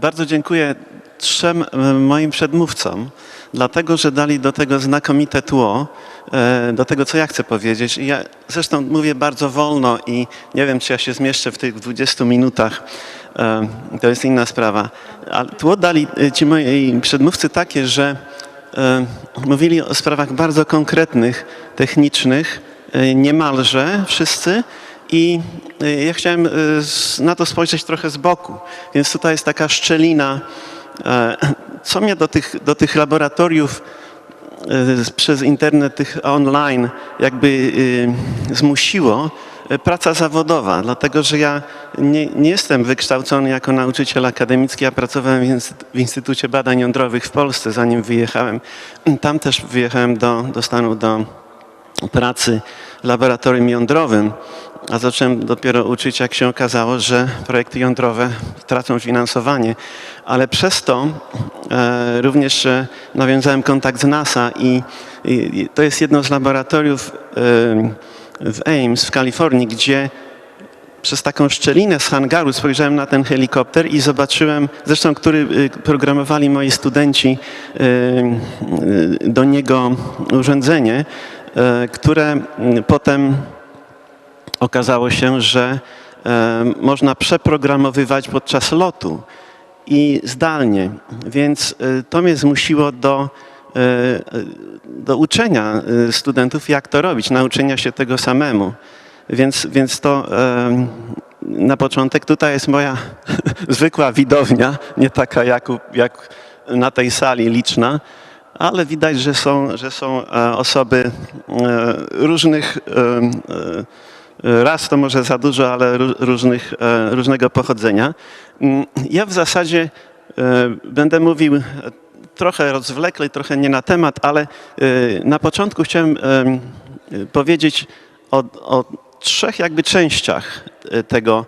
Bardzo dziękuję trzem e, moim przedmówcom, dlatego że dali do tego znakomite tło, e, do tego, co ja chcę powiedzieć. I Ja zresztą mówię bardzo wolno i nie wiem, czy ja się zmieszczę w tych 20 minutach. E, To jest inna sprawa. Ale tło dali ci moi przedmówcy takie, że mówili o sprawach bardzo konkretnych, technicznych, niemalże wszyscy. I e, ja chciałem z- na to spojrzeć trochę z boku. Więc tutaj jest taka szczelina. E, Co mnie do tych, do tych laboratoriów e, przez internet, tych online, jakby zmusiło, e, praca zawodowa, dlatego że ja nie, nie jestem wykształcony jako nauczyciel akademicki, ja pracowałem w Instytucie Badań Jądrowych w Polsce, zanim wyjechałem. Tam też wyjechałem do, do Stanów, do pracy w laboratorium jądrowym, a zacząłem dopiero uczyć, jak się okazało, że projekty jądrowe tracą finansowanie. Ale przez to e, również e, nawiązałem kontakt z NASA i, i, i to jest jedno z laboratoriów e, w Ames w Kalifornii, gdzie przez taką szczelinę z hangaru spojrzałem na ten helikopter i zobaczyłem, zresztą który y, programowali moi studenci y, y, do niego urządzenie, które potem okazało się, że y, można przeprogramowywać podczas lotu i zdalnie. Więc y, to mnie zmusiło do, y, do uczenia studentów, jak to robić, nauczenia się tego samemu. Więc, więc to na początek tutaj jest moja zwykła widownia, nie taka jak, jak na tej sali liczna, ale widać, że są, że są e, osoby e, różnych, e, raz to może za dużo, ale ró- różnych, e, różnego pochodzenia. Mm, Ja w zasadzie e, będę mówił e, trochę rozwlekle, trochę nie na temat, ale na początku chciałem em, powiedzieć o, o trzech jakby częściach tego,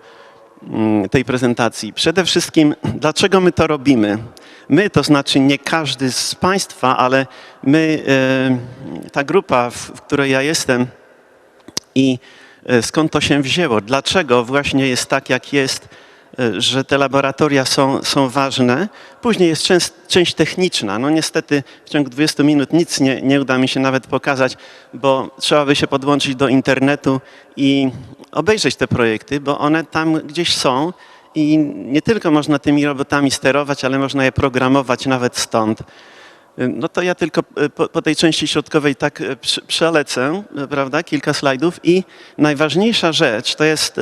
mm, tej prezentacji. Przede wszystkim, dlaczego my to robimy? My, to znaczy nie każdy z Państwa, ale my, ta grupa, w, której ja jestem i skąd to się wzięło? Dlaczego właśnie jest tak, jak jest, e, że te laboratoria są, są ważne? Później jest część, część techniczna. No niestety w ciągu 20 minut nic nie, nie uda mi się nawet pokazać, bo trzeba by się podłączyć do internetu i obejrzeć te projekty, bo one tam gdzieś są i nie tylko można tymi robotami sterować, ale można je programować nawet stąd. No to ja tylko e, po, po tej części środkowej tak e, prze- przelecę, e, prawda, kilka slajdów i najważniejsza rzecz to jest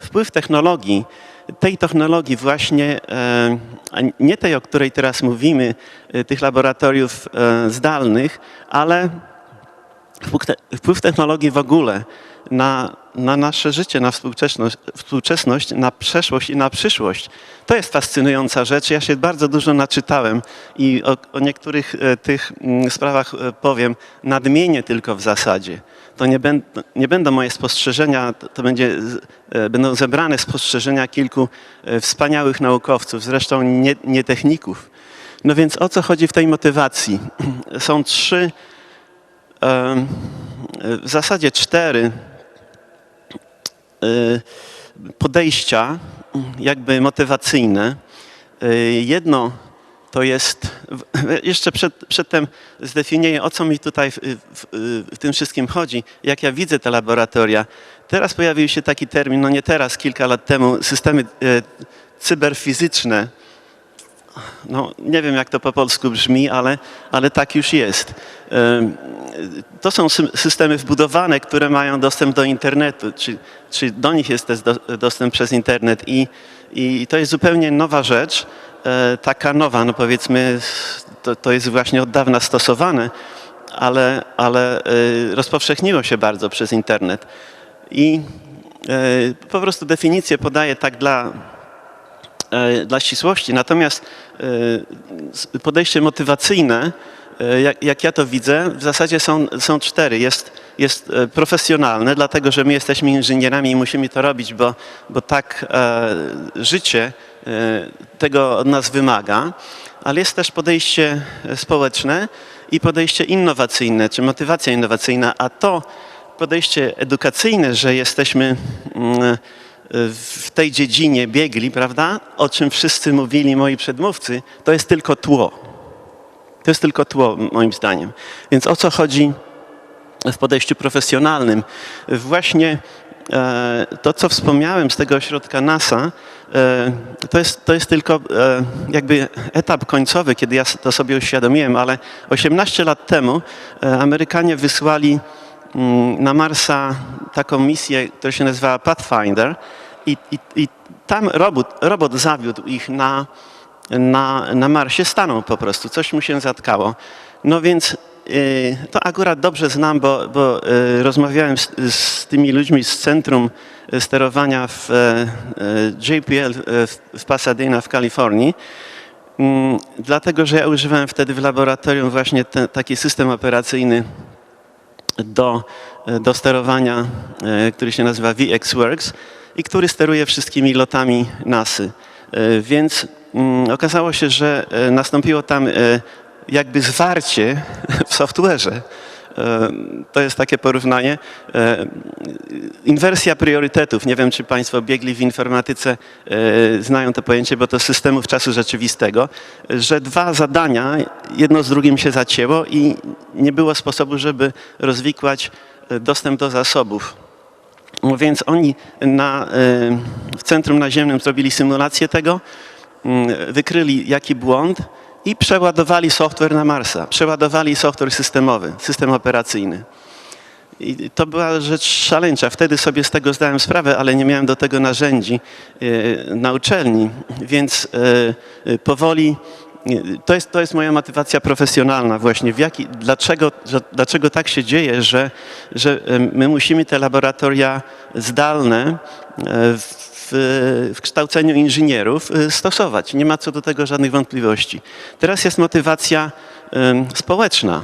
wpływ technologii, tej technologii właśnie, nie tej, o której teraz mówimy, tych laboratoriów zdalnych, ale wpływ technologii w ogóle na, na nasze życie, na współczesność, współczesność, na przeszłość i na przyszłość. To jest fascynująca rzecz. Ja się bardzo dużo naczytałem i o, o niektórych e, tych mm, sprawach e, powiem nadmienię tylko w zasadzie. To nie, nie będą moje spostrzeżenia, to, będzie, e, będą zebrane spostrzeżenia kilku wspaniałych naukowców, zresztą nie, nie techników. No więc o co chodzi w tej motywacji? Są trzy w zasadzie cztery podejścia, jakby motywacyjne. Y, Jedno to jest, jeszcze przed, przedtem zdefiniuję, o co mi tutaj w, w, w tym wszystkim chodzi, jak ja widzę te laboratoria. Teraz pojawił się taki termin, no nie teraz, kilka lat temu, systemy y, cyberfizyczne no, nie wiem, jak to po polsku brzmi, ale, ale tak już jest. To są sy- systemy wbudowane, które mają dostęp do internetu, czy, czy do nich jest też do, dostęp przez internet i, i to jest zupełnie nowa rzecz, e, taka nowa, no powiedzmy, to, to jest właśnie od dawna stosowane, ale, ale e, rozpowszechniło się bardzo przez internet. I e, po prostu definicję podaję tak dla, dla ścisłości. Natomiast e, podejście motywacyjne, e, jak, jak ja to widzę, w zasadzie są, są cztery. Jest, jest e, profesjonalne, dlatego że my jesteśmy inżynierami i musimy to robić, bo, bo tak e, życie e, tego od nas wymaga. Ale jest też podejście e, społeczne i podejście innowacyjne, czy motywacja innowacyjna, a to podejście edukacyjne, że jesteśmy mm, w tej dziedzinie biegli, prawda? O czym wszyscy mówili moi przedmówcy, to jest tylko tło. To jest tylko tło, moim zdaniem. Więc o co chodzi w podejściu profesjonalnym? Właśnie e, to, co wspomniałem z tego ośrodka NASA, e, to jest, to jest tylko e, jakby etap końcowy, kiedy ja to sobie uświadomiłem, ale 18 lat temu Amerykanie wysłali na Marsa taką misję, która się nazywała Pathfinder i, i, i tam robot, robot zawiódł ich na, na, na Marsie, stanął po prostu, coś mu się zatkało. No więc y, to akurat dobrze znam, bo, bo y, rozmawiałem z, z tymi ludźmi z Centrum Sterowania w e, e, JPL w, w Pasadena w Kalifornii. Mm, Dlatego, że ja używałem wtedy w laboratorium właśnie taki system operacyjny do, do sterowania, e, który się nazywa VxWorks i który steruje wszystkimi lotami NASY. E, Więc mm, okazało się, że e, nastąpiło tam e, jakby zwarcie w software'ze. E, To jest takie porównanie. E, Inwersja priorytetów. Nie wiem, czy Państwo biegli w informatyce, e, znają to pojęcie, bo to systemów czasu rzeczywistego, że dwa zadania, jedno z drugim się zacięło i nie było sposobu, żeby rozwikłać dostęp do zasobów. Więc oni na, w centrum naziemnym zrobili symulację tego, wykryli jaki błąd i przeładowali software na Marsa. Przeładowali software systemowy, system operacyjny. I to była rzecz szaleńcza. Wtedy sobie z tego zdałem sprawę, ale nie miałem do tego narzędzi e, na uczelni, więc e, e, powoli to jest, to jest moja motywacja profesjonalna właśnie. W jaki, dlaczego, dlaczego tak się dzieje, że, że my musimy te laboratoria zdalne w, w kształceniu inżynierów e, stosować. Nie ma co do tego żadnych wątpliwości. Teraz jest motywacja społeczna.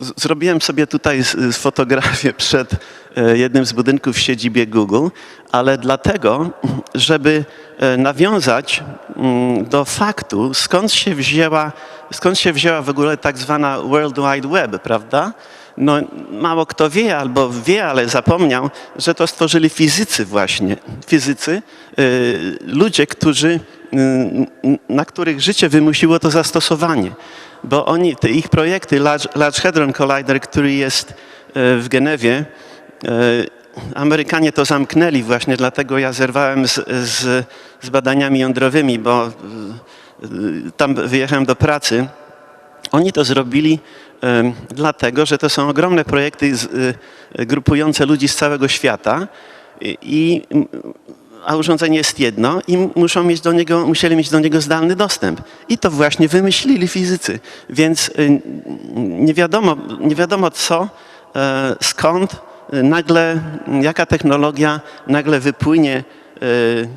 Z- Zrobiłem sobie tutaj fotografię przed e, jednym z budynków w siedzibie Google, ale dlatego, żeby nawiązać do faktu, skąd się wzięła, skąd się wzięła w ogóle tak zwana World Wide Web, prawda? No, mało kto wie albo wie, ale zapomniał, że to stworzyli fizycy właśnie. Fizycy, y, ludzie, którzy, y, na których życie wymusiło to zastosowanie bo oni, te ich projekty, Large, Hadron Collider, który jest e, w Genewie, Amerykanie to zamknęli właśnie, dlatego ja zerwałem z, z, z badaniami jądrowymi, bo tam wyjechałem do pracy. Oni to zrobili dlatego, że to są ogromne projekty z, e, grupujące ludzi z całego świata i, a urządzenie jest jedno i muszą mieć do niego, musieli mieć do niego zdalny dostęp. I to właśnie wymyślili fizycy. Więc y, nie wiadomo, nie wiadomo co, e, skąd y, nagle, jaka technologia nagle wypłynie y,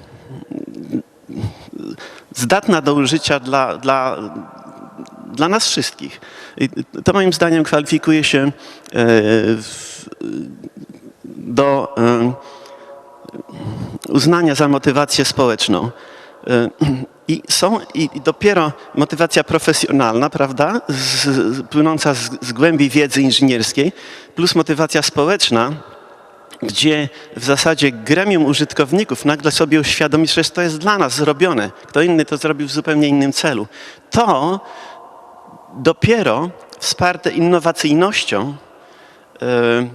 zdatna do użycia dla, dla, dla nas wszystkich. To moim zdaniem kwalifikuje się e, do e, uznania za motywację społeczną. E, I są i dopiero motywacja profesjonalna, prawda, z, płynąca z, z głębi wiedzy inżynierskiej, plus motywacja społeczna, gdzie w zasadzie gremium użytkowników nagle sobie uświadomi, że to jest dla nas zrobione. Kto inny to zrobił w zupełnie innym celu. To dopiero wsparte innowacyjnością e,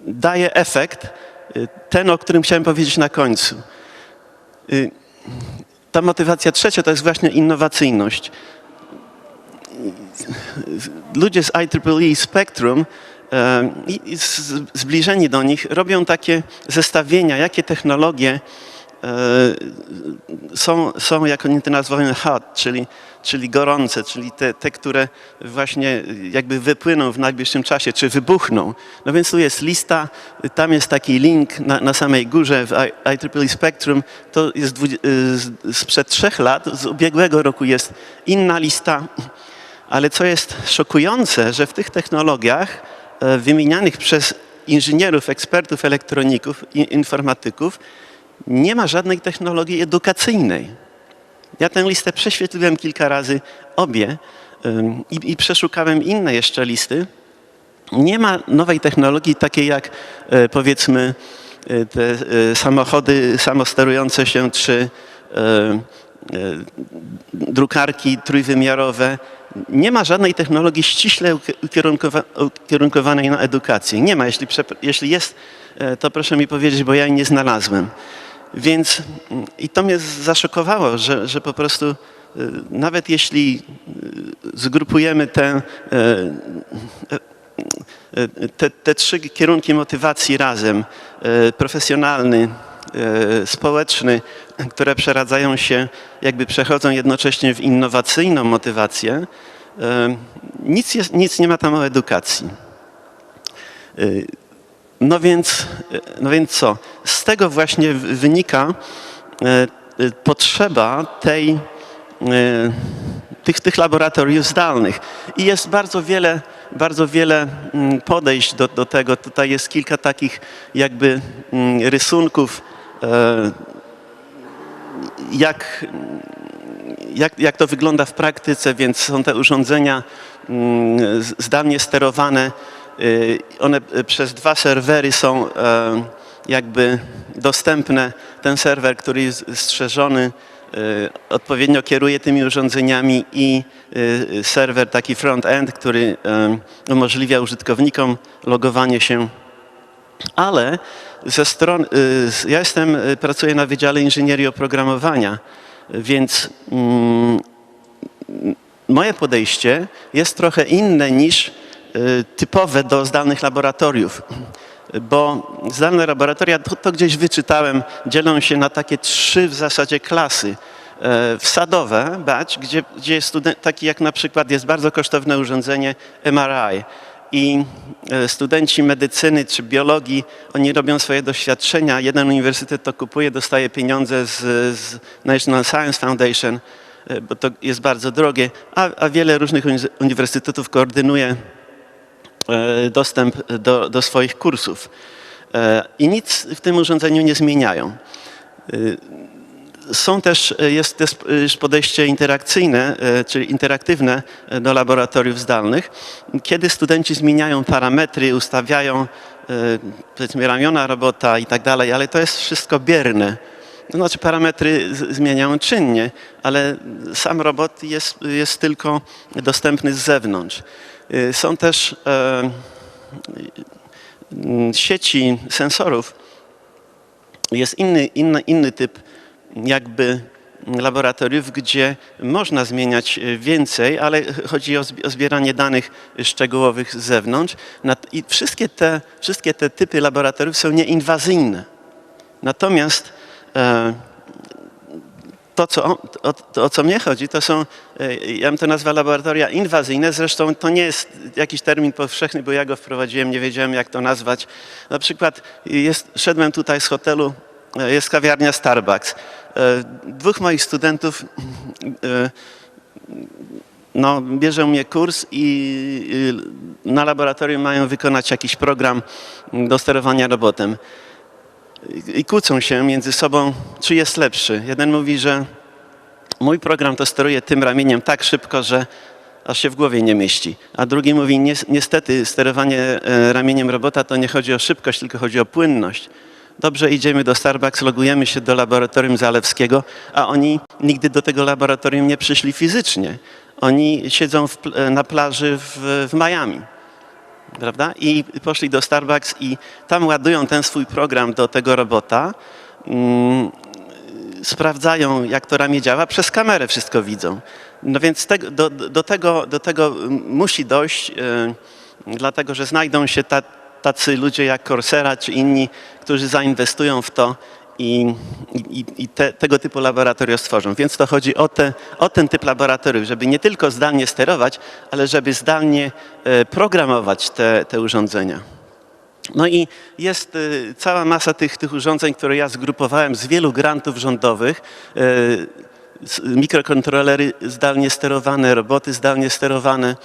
daje efekt, y, ten, o którym chciałem powiedzieć na końcu. Y, Ta motywacja trzecia to jest właśnie innowacyjność. Ludzie z IEEE Spectrum zbliżeni do nich robią takie zestawienia, jakie technologie są, są, jak oni to nazywamy, hot, czyli, czyli gorące, czyli te, te, które właśnie jakby wypłyną w najbliższym czasie, czy wybuchną. No więc tu jest lista, tam jest taki link na, na samej górze w IEEE Spectrum, to jest z- sprzed trzech lat, z ubiegłego roku jest inna lista, ale co jest szokujące, że w tych technologiach e, wymienianych przez inżynierów, ekspertów, elektroników informatyków nie ma żadnej technologii edukacyjnej. Ja tę listę prześwietliłem kilka razy, obie, i, i przeszukałem inne jeszcze listy. nie ma nowej technologii takiej jak e, powiedzmy e, te e, samochody samosterujące się czy drukarki trójwymiarowe. Nie ma żadnej technologii ściśle uki- ukierunkowa- ukierunkowanej na edukację. Nie ma. Jeśli, jeśli jest, to proszę mi powiedzieć, bo ja jej nie znalazłem. Więc mm, i to mnie zaszokowało, że, że po prostu e, nawet jeśli e, zgrupujemy tę e, te, te trzy kierunki motywacji razem, e, profesjonalny, e, społeczny, które przeradzają się, jakby przechodzą jednocześnie w innowacyjną motywację, e, nic, jest, nic nie ma tam o edukacji. No więc, no więc co? Z tego właśnie wynika e, e, potrzeba tej e, tych, tych laboratoriów zdalnych. I jest bardzo wiele, bardzo wiele mm, podejść do, do tego. Tutaj jest kilka takich jakby mm, rysunków, jak, jak, jak to wygląda w praktyce, więc są te urządzenia mm, zdalnie sterowane. Y, One y, przez dwa serwery są e, jakby dostępne. Ten serwer, który jest strzeżony, y, odpowiednio kieruje tymi urządzeniami i serwer taki front-end, który umożliwia użytkownikom logowanie się ale ze stron, ja jestem, pracuję na Wydziale Inżynierii Oprogramowania, więc mm, moje podejście jest trochę inne niż typowe do zdalnych laboratoriów. Bo zdalne laboratoria, to, to gdzieś wyczytałem, dzielą się na takie trzy w zasadzie klasy. E, Wsadowe, batch, gdzie, gdzie jest student, taki jak na przykład jest bardzo kosztowne urządzenie MRI i e, studenci medycyny czy biologii, oni robią swoje doświadczenia. Jeden uniwersytet to kupuje, dostaje pieniądze z, z National Science Foundation, e, bo to jest bardzo drogie, a, a wiele różnych uni- uniwersytetów koordynuje dostęp do, do swoich kursów. E, I nic w tym urządzeniu nie zmieniają. Są też, e, jest też e, podejście interakcyjne, e, czyli interaktywne e, do laboratoriów zdalnych, kiedy studenci zmieniają parametry, ustawiają e, powiedzmy ramiona robota i tak dalej, ale to jest wszystko bierne. Znaczy parametry zmieniają czynnie, ale sam robot jest, jest tylko dostępny z zewnątrz. E, Są też e, m, sieci sensorów, jest inny, inny, inny typ jakby laboratoriów, gdzie można zmieniać e, więcej, ale chodzi o zbi- o zbieranie danych szczegółowych z zewnątrz. I wszystkie te, wszystkie te typy laboratoriów są nieinwazyjne. Natomiast e, to, co, o, o co mnie chodzi, to są, e, ja bym to nazwał laboratoria inwazyjne, zresztą to nie jest jakiś termin powszechny, bo ja go wprowadziłem, nie wiedziałem jak to nazwać. Na przykład jest, szedłem tutaj z hotelu, e, jest kawiarnia Starbucks. E, Dwóch moich studentów no, bierze mnie kurs i na laboratorium mają wykonać jakiś program do sterowania robotem i kłócą się między sobą, czy jest lepszy. Jeden mówi, że mój program to steruje tym ramieniem tak szybko, że aż się w głowie nie mieści. A drugi mówi, "Nies- niestety sterowanie e, ramieniem robota to nie chodzi o szybkość, tylko chodzi o płynność. Dobrze, idziemy do Starbucks, logujemy się do laboratorium Zalewskiego, a oni nigdy do tego laboratorium nie przyszli fizycznie. Oni siedzą w, na plaży w, w Miami prawda? I poszli do Starbucks i tam ładują ten swój program do tego robota, mm, sprawdzają, jak to ramię działa, przez kamerę wszystko widzą. No więc do, do, tego, do tego musi dojść, e, dlatego że znajdą się ta, tacy ludzie jak Coursera czy inni, którzy zainwestują w to i, i, i te, tego typu laboratoria stworzą. Więc to chodzi o, te, o ten typ laboratoriów, żeby nie tylko zdalnie sterować, ale żeby zdalnie e, programować te, te urządzenia. No i jest y, cała masa tych, tych urządzeń, które ja zgrupowałem z wielu grantów rządowych. s- Mikrokontrolery zdalnie sterowane, roboty zdalnie sterowane,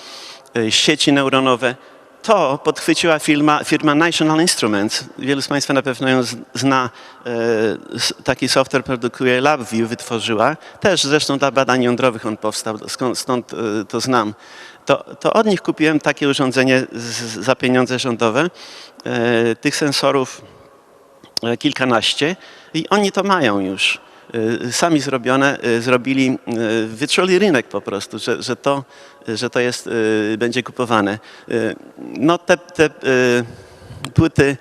sieci neuronowe. To podchwyciła firma, firma National Instruments. Wielu z Państwa na pewno ją zna. s- Taki software produkuje LabVIEW, wytworzyła. Też zresztą dla badań jądrowych on powstał, stąd y, to znam. to, to od nich kupiłem takie urządzenie za pieniądze rządowe. E, tych sensorów e, kilkanaście i oni to mają już. E, Sami zrobione, e, zrobili, e, wyczuli rynek po prostu, że, że, to, że to jest, e, będzie kupowane. E, No te, te e, płyty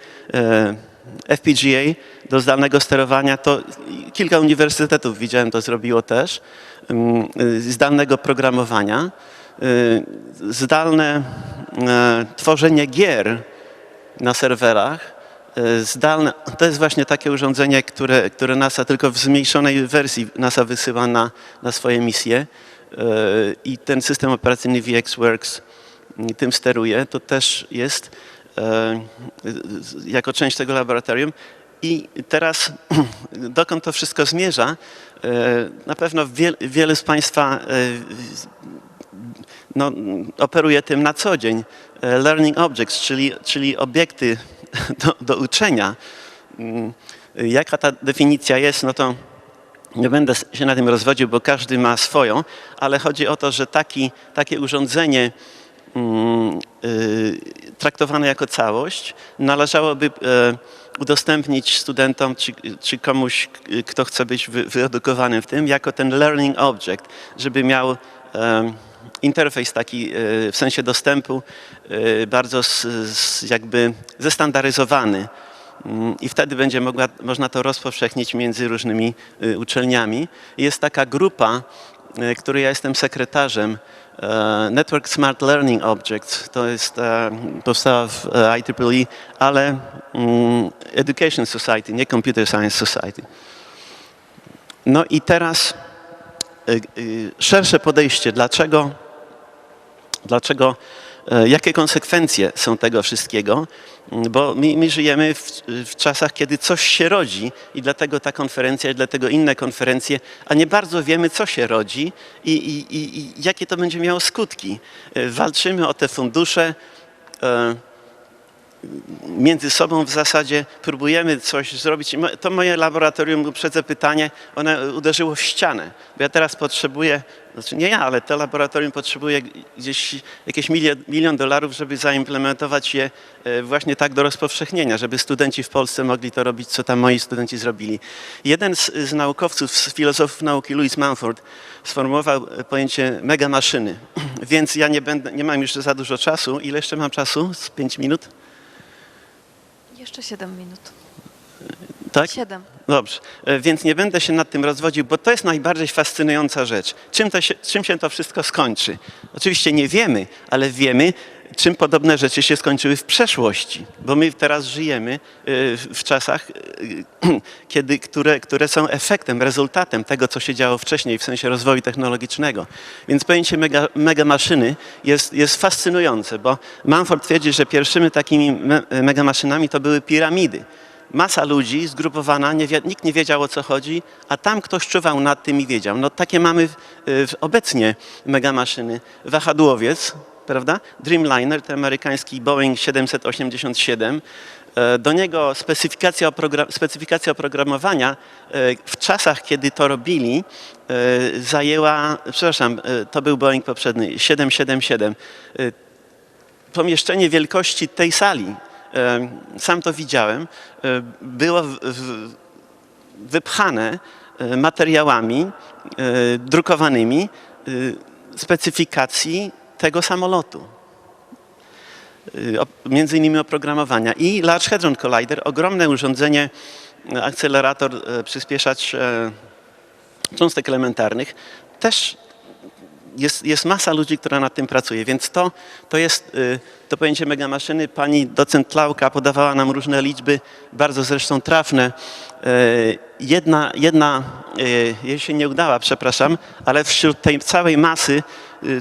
FPGA do zdalnego sterowania, to kilka uniwersytetów widziałem to zrobiło też, zdalnego programowania, zdalne tworzenie gier na serwerach, zdalne, to jest właśnie takie urządzenie, które, które NASA tylko w zmniejszonej wersji NASA wysyła na, na swoje misje i ten system operacyjny VxWorks tym steruje, to też jest e, jako część tego laboratorium. I teraz dokąd to wszystko zmierza? E, Na pewno wiel, wiele z Państwa e, no, operuje tym na co dzień. E, Learning objects, czyli, czyli obiekty do, do uczenia. Mm, Jaka ta definicja jest, no to nie będę się na tym rozwodził, bo każdy ma swoją, ale chodzi o to, że taki, takie urządzenie mm, y, traktowane jako całość należałoby e, udostępnić studentom czy, czy komuś, kto chce być wy, wyedukowanym w tym, jako ten learning object, żeby miał em, interfejs taki e, w sensie dostępu e, bardzo s, s, jakby zestandaryzowany. Mm, I wtedy będzie mogła, można to rozpowszechnić między różnymi y, uczelniami. Jest taka grupa, y, której ja jestem sekretarzem, e, Network Smart Learning Objects. To jest, e, powstała w e, IEEE, ale mm, Education Society, nie Computer Science Society. No i teraz y, szersze podejście. Dlaczego Dlaczego, e, jakie konsekwencje są tego wszystkiego? Mm, Bo my, my żyjemy w, w czasach, kiedy coś się rodzi i dlatego ta konferencja, i dlatego inne konferencje, a nie bardzo wiemy, co się rodzi i, i, i, jakie to będzie miało skutki. E, Walczymy o te fundusze. Między sobą w zasadzie próbujemy coś zrobić. To moje laboratorium, uprzedzę pytanie, one uderzyło w ścianę. Bo ja teraz potrzebuję, znaczy nie ja, ale to laboratorium potrzebuje gdzieś jakieś milion, milion dolarów, żeby zaimplementować je e, właśnie tak do rozpowszechnienia, żeby studenci w Polsce mogli to robić, co tam moi studenci zrobili. Jeden z, z naukowców, z filozofów nauki, Louis Mumford, sformułował pojęcie megamaszyny. Więc ja nie, będę, nie mam już za dużo czasu. Ile jeszcze mam czasu? Z pięć minut? Jeszcze 7 minut. Tak? 7. Dobrze, E, więc nie będę się nad tym rozwodził, bo to jest najbardziej fascynująca rzecz. Czym, to się, czym się to wszystko skończy? Oczywiście nie wiemy, ale wiemy, czym podobne rzeczy się skończyły w przeszłości, bo my teraz żyjemy e, w czasach, e, kiedy, które, które są efektem, rezultatem tego, co się działo wcześniej w sensie rozwoju technologicznego. Więc pojęcie mega, megamaszyny jest, jest fascynujące, bo Manford twierdzi, że pierwszymi takimi me, megamaszynami to były piramidy masa ludzi zgrupowana, nie nikt nie wiedział o co chodzi, a tam ktoś czuwał nad tym i wiedział. No takie mamy w, w, obecnie megamaszyny. Wahadłowiec, prawda? Dreamliner, ten amerykański Boeing 787. E, Do niego specyfikacja, oprogra- specyfikacja oprogramowania e, w czasach, kiedy to robili, e, zajęła, przepraszam, to był Boeing poprzedni, 777 pomieszczenie wielkości tej sali, sam to widziałem, było wypchane materiałami drukowanymi specyfikacji tego samolotu. Op- Między innymi oprogramowania. I Large Hadron Collider, ogromne urządzenie, e, akcelerator, e, przyspieszacz cząstek elementarnych, też jest, jest masa ludzi, która nad tym pracuje, więc to, to jest y, to pojęcie megamaszyny. Pani docent Klauka podawała nam różne liczby, bardzo zresztą trafne. Y, Jedna, jedna y, jej się nie udała, przepraszam, ale wśród tej całej masy y,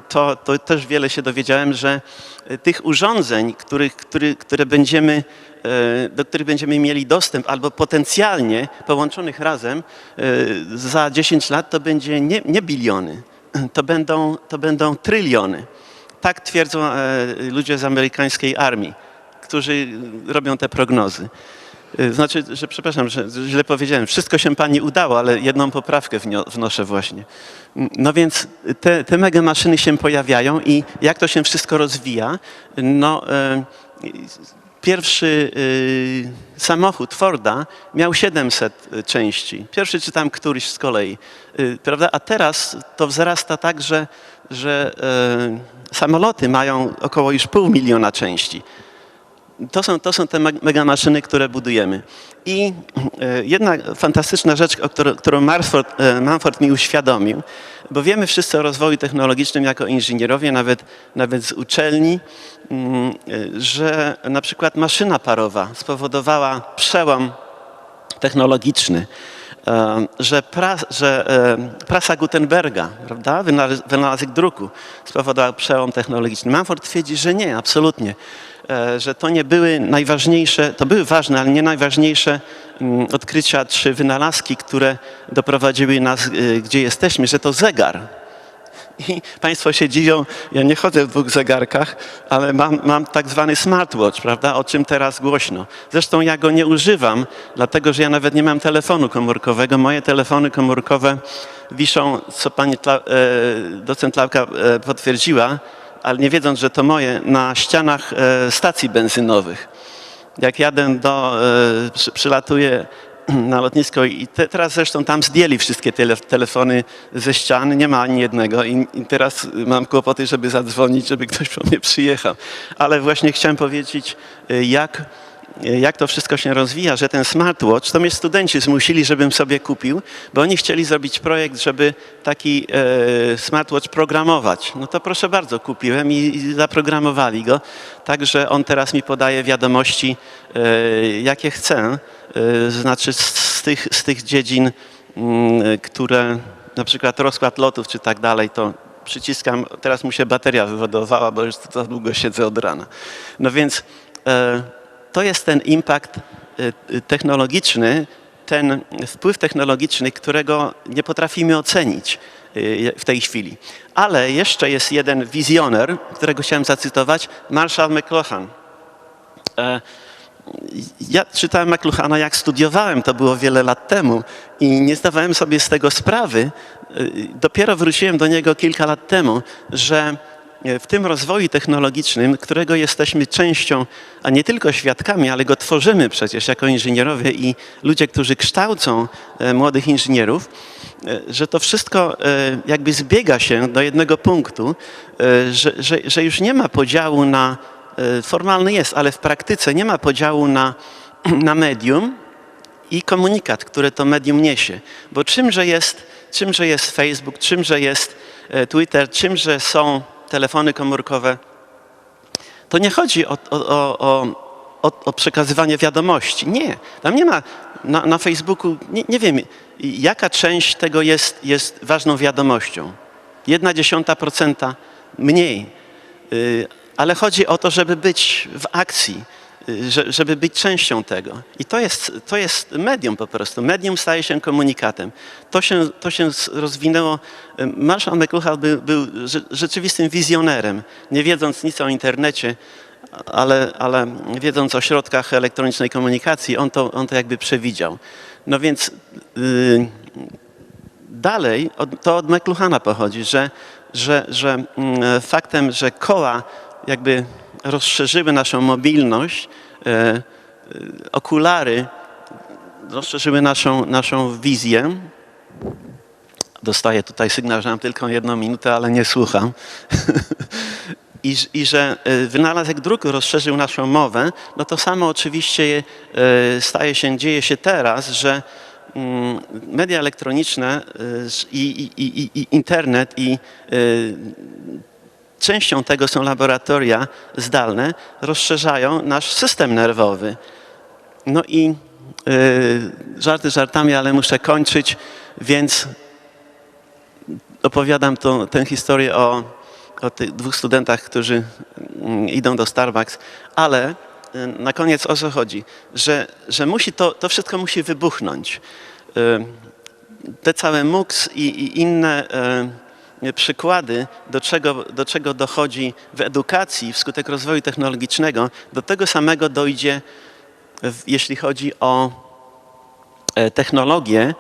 to, to też wiele się dowiedziałem, że y, tych urządzeń, który, które będziemy, y, do których będziemy mieli dostęp albo potencjalnie połączonych razem y, za 10 lat to będzie nie, nie biliony, to będą, to będą tryliony. Tak twierdzą e, ludzie z amerykańskiej armii, którzy robią te prognozy. Y, Znaczy, że przepraszam, że źle powiedziałem. Wszystko się pani udało, ale jedną poprawkę wnoszę właśnie. Mm, No więc te, te mega maszyny się pojawiają i jak to się wszystko rozwija, no e, pierwszy y, samochód Forda miał 700 części. Pierwszy czy tam któryś z kolei, y, prawda? A teraz to wzrasta tak, że, że e, samoloty mają około już pół miliona części. To są, to są te me- mega maszyny, które budujemy. I e, jedna fantastyczna rzecz, którą, którą Marsford, e, Manford mi uświadomił, bo wiemy wszyscy o rozwoju technologicznym jako inżynierowie, nawet, nawet z uczelni, mm, że na przykład maszyna parowa spowodowała przełom technologiczny, e, że, pra, że prasa Gutenberga, prawda, wynalaz- wynalazek druku spowodował przełom technologiczny. Manford twierdzi, że nie, absolutnie, że to nie były najważniejsze, to były ważne, ale nie najważniejsze mm, odkrycia czy wynalazki, które doprowadziły nas, e, gdzie jesteśmy, że to zegar, i Państwo się dziwią, ja nie chodzę w dwóch zegarkach, ale mam, mam tak zwany smartwatch, prawda, o czym teraz głośno. Zresztą ja go nie używam, dlatego że ja nawet nie mam telefonu komórkowego. Moje telefony komórkowe wiszą, co pani e, docent Lauka e, potwierdziła, ale nie wiedząc, że to moje, na ścianach e, stacji benzynowych. Jak jadę do, e, przy, przylatuję na lotnisko i te, teraz zresztą tam zdjęli wszystkie tele, telefony ze ścian, nie ma ani jednego i, i teraz mam kłopoty, żeby zadzwonić, żeby ktoś po mnie przyjechał. Ale właśnie chciałem powiedzieć, y, jak, jak to wszystko się rozwija, że ten smartwatch, to mnie studenci zmusili, żebym sobie kupił, bo oni chcieli zrobić projekt, żeby taki e, smartwatch programować. No to proszę bardzo, kupiłem i, i zaprogramowali go, tak że on teraz mi podaje wiadomości, e, jakie chcę, e, znaczy z, z, tych, z tych dziedzin, mm, które na przykład rozkład lotów czy tak dalej, to przyciskam, teraz mu się bateria wyładowała, bo już za długo siedzę od rana. No więc e, to jest ten impact e, e, technologiczny, ten wpływ technologiczny, którego nie potrafimy ocenić y, w tej chwili. Ale jeszcze jest jeden wizjoner, którego chciałem zacytować, Marshall McLuhan. E, Ja czytałem McLuhana jak studiowałem, to było wiele lat temu i nie zdawałem sobie z tego sprawy. Y, Dopiero wróciłem do niego kilka lat temu, że w tym rozwoju technologicznym, którego jesteśmy częścią, a nie tylko świadkami, ale go tworzymy przecież jako inżynierowie i ludzie, którzy kształcą e, młodych inżynierów, e, że to wszystko e, jakby zbiega się do jednego punktu, e, że, że, że już nie ma podziału na, e, formalny jest, ale w praktyce nie ma podziału na, na medium, i komunikat, który to medium niesie. Bo czymże jest, czymże jest Facebook, czymże jest e, Twitter, czymże są telefony komórkowe, to nie chodzi o, o, o, o, przekazywanie wiadomości. Nie, tam nie ma na, na Facebooku, nie, nie wiem, jaka część tego jest, jest ważną wiadomością. Jedna dziesiąta procenta mniej. Y, Ale chodzi o to, żeby być w akcji, że- żeby być częścią tego. I to jest, to jest medium po prostu. Medium staje się komunikatem. To się, to się rozwinęło. Marshall McLuhan był, był rze- rzeczywistym wizjonerem, nie wiedząc nic o internecie, ale, ale wiedząc o środkach elektronicznej komunikacji, on to, on to jakby przewidział. No więc y, dalej od, to od McLuhana pochodzi, że, że, że mm, faktem, że koła jakby rozszerzyły naszą mobilność, e, e, okulary rozszerzyły naszą, naszą wizję. Dostaję tutaj sygnał, że mam tylko jedną minutę, ale nie słucham. I, I że e, wynalazek druku rozszerzył naszą mowę, no to samo oczywiście staje się, dzieje się teraz, że mm, media elektroniczne i, i, i, internet i częścią tego są laboratoria zdalne, rozszerzają nasz system nerwowy. No i y, żarty żartami, ale muszę kończyć, więc opowiadam tą, tę historię o, o tych dwóch studentach, którzy mm, idą do Starbucks, ale y, na koniec o co chodzi? Że, że musi to, to wszystko musi wybuchnąć. Y, te całe MOOCs i, i inne e, przykłady, do czego, do czego dochodzi w edukacji wskutek rozwoju technologicznego, do tego samego dojdzie jeśli chodzi o e, technologię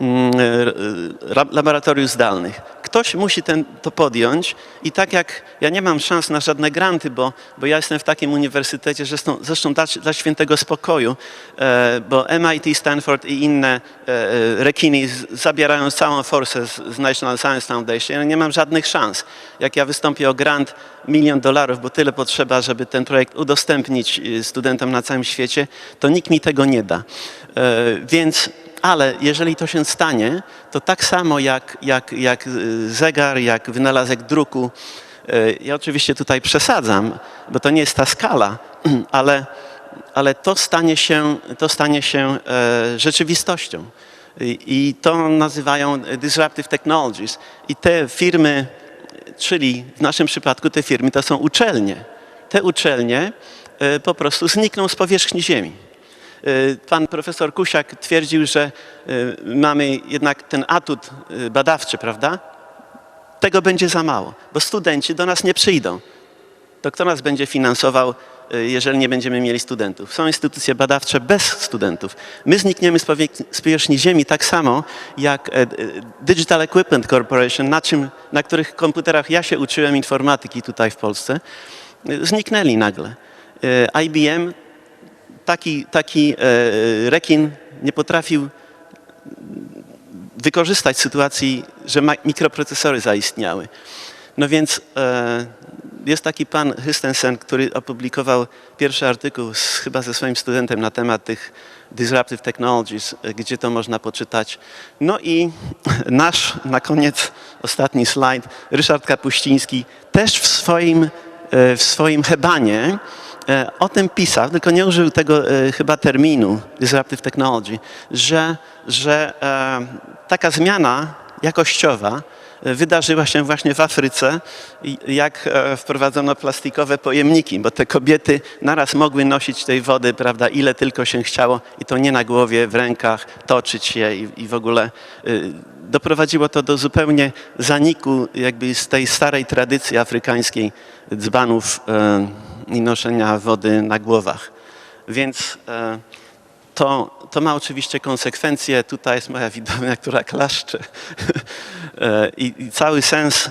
mm, e, ra- laboratoriów zdalnych. Ktoś musi ten, to podjąć i tak jak ja nie mam szans na żadne granty, bo, bo ja jestem w takim uniwersytecie, zresztą, zresztą dla, dla świętego spokoju, e, bo MIT, Stanford i inne e, e, zabierają całą forsę z, z National Science Foundation. Ja nie mam żadnych szans. Jak ja wystąpię o grant milion dolarów, bo tyle potrzeba, żeby ten projekt udostępnić y, studentom na całym świecie, to nikt mi tego nie da. E, Więc ale jeżeli to się stanie, to tak samo jak, jak, jak y, zegar, jak wynalazek druku, y, ja oczywiście tutaj przesadzam, bo to nie jest ta skala, ale, ale to stanie się, to stanie się e, rzeczywistością. I, to nazywają disruptive technologies. I te firmy, czyli w naszym przypadku te firmy to są uczelnie. Te uczelnie e, po prostu znikną z powierzchni Ziemi. E, Pan profesor Kusiak twierdził, że e, mamy jednak ten atut e, badawczy, prawda? Tego będzie za mało, bo studenci do nas nie przyjdą. To kto nas będzie finansował, jeżeli nie będziemy mieli studentów? Są instytucje badawcze bez studentów. My znikniemy z powie- z powierzchni Ziemi tak samo jak Digital Equipment Corporation, na, czym, na których komputerach ja się uczyłem informatyki tutaj w Polsce, zniknęli nagle. IBM taki, taki e, rekin nie potrafił wykorzystać sytuacji, że mikroprocesory zaistniały. No więc e, jest taki pan Hystensen, który opublikował pierwszy artykuł z, chyba ze swoim studentem na temat tych disruptive technologies, e, gdzie to można poczytać. No i nasz, na koniec, ostatni slajd, Ryszard Kapuściński też w swoim, w swoim hebanie o tym pisał, tylko nie użył tego e, chyba terminu disruptive technology, że, że e, taka zmiana jakościowa e, wydarzyła się właśnie w Afryce, jak e, wprowadzono plastikowe pojemniki, bo te kobiety naraz mogły nosić tej wody, prawda, ile tylko się chciało i to nie na głowie, w rękach, toczyć je i, i w ogóle doprowadziło to do zupełnie zaniku jakby z tej starej tradycji afrykańskiej dzbanów e, i noszenia wody na głowach. Więc e, to, to ma oczywiście konsekwencje. Tutaj jest moja widownia, która klaszcze. E, I, I cały sens,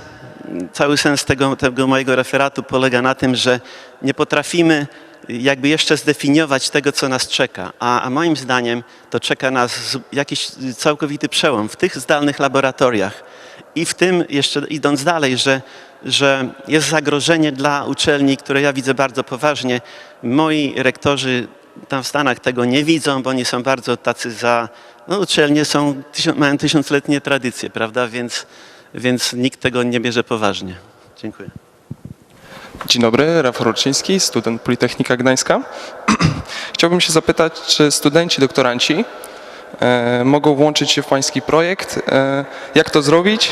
cały sens tego, tego mojego referatu polega na tym, że nie potrafimy jakby jeszcze zdefiniować tego, co nas czeka. A, a moim zdaniem to czeka nas jakiś całkowity przełom w tych zdalnych laboratoriach. I w tym jeszcze idąc dalej, że, że jest zagrożenie dla uczelni, które ja widzę bardzo poważnie. Moi rektorzy tam w Stanach tego nie widzą, bo oni są bardzo tacy za... No uczelnie są, mają tysiącletnie tradycje, prawda? Więc, więc nikt tego nie bierze poważnie. Dziękuję. Dzień dobry, Rafał Roczyński, student Politechnika Gdańska. Chciałbym się zapytać, czy studenci, doktoranci mogą włączyć się w Pański projekt? E, jak to zrobić?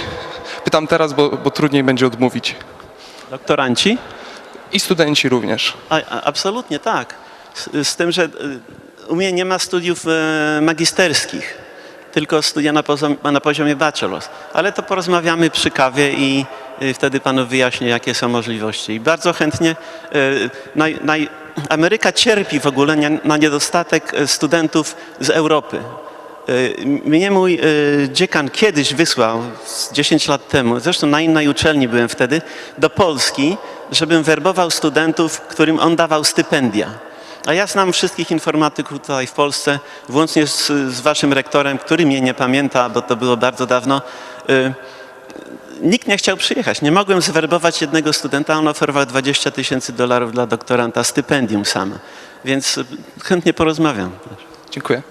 Pytam teraz, bo, bo trudniej będzie odmówić. Doktoranci? I studenci również. A, absolutnie tak. Z, z tym, że y, u mnie nie ma studiów e, magisterskich, tylko studia na, na poziomie bachelors. Ale to porozmawiamy przy kawie i wtedy panu wyjaśnię, jakie są możliwości. I bardzo chętnie. Naj, naj, Ameryka cierpi w ogóle na niedostatek e, studentów z Europy. Y, Mnie mój y, dziekan kiedyś wysłał, z 10 lat temu, zresztą na innej uczelni byłem wtedy, do Polski, żebym werbował studentów, którym on dawał stypendia. A ja znam wszystkich informatyków tutaj w Polsce, włącznie z, z waszym rektorem, który mnie nie pamięta, bo to było bardzo dawno. Nikt nie chciał przyjechać. Nie mogłem zwerbować jednego studenta. On oferował 20 tysięcy dolarów dla doktoranta, stypendium sam. Więc chętnie porozmawiam. Dziękuję.